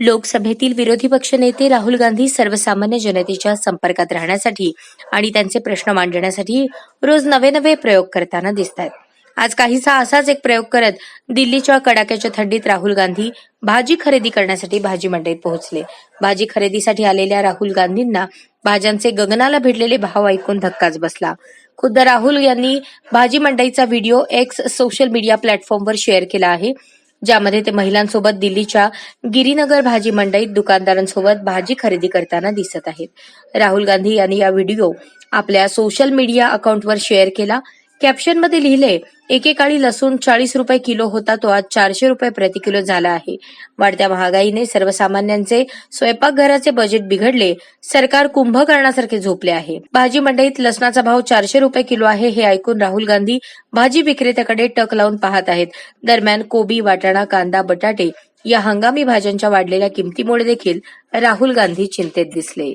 लोकसभेतील विरोधी पक्षनेते राहुल गांधी सर्वसामान्य जनतेच्या संपर्कात राहण्यासाठी आणि त्यांचे प्रश्न मांडण्यासाठी रोज नवे नवे प्रयोग करताना दिसत आहेत आज काहीसा असाच एक प्रयोग करत दिल्लीच्या कडाक्याच्या थंडीत राहुल गांधी भाजी खरेदी करण्यासाठी भाजी मंडईत पोहोचले. भाजी खरेदीसाठी आलेल्या राहुल गांधींना भाज्यांचे गगनाला भिडलेले भाव ऐकून धक्काच बसला. खुद्द राहुल यांनी भाजी मंडईचा व्हिडिओ एक्स सोशल मीडिया प्लॅटफॉर्मवर शेअर केला आहे. ज्यामध्ये ते महिलांसोबत दिल्लीच्या गिरीनगर भाजी मंडईत दुकानदारांसोबत भाजी खरेदी करताना दिसत आहेत. राहुल गांधी यांनी या व्हिडिओ आपल्या सोशल मीडिया अकाउंटवर शेअर केला. कॅप्शनमध्ये लिहिले एकेकाळी लसूण चाळीस रुपये किलो होता तो आज चारशे रुपये प्रति किलो झाला आहे. वाढत्या महागाईने सर्वसामान्यांचे स्वयंपाकघराचे बजेट बिघडले. सरकार कुंभकर्णासारखे झोपले आहे. भाजी मंडईत लसणाचा भाव चारशे रुपये किलो आहे हे ऐकून राहुल गांधी भाजी विक्रेत्याकडे टक लावून पाहत आहेत. दरम्यान कोबी वाटाणा कांदा बटाटे या हंगामी भाज्यांच्या वाढलेल्या किमतीमुळे देखील राहुल गांधी चिंतेत दिसले.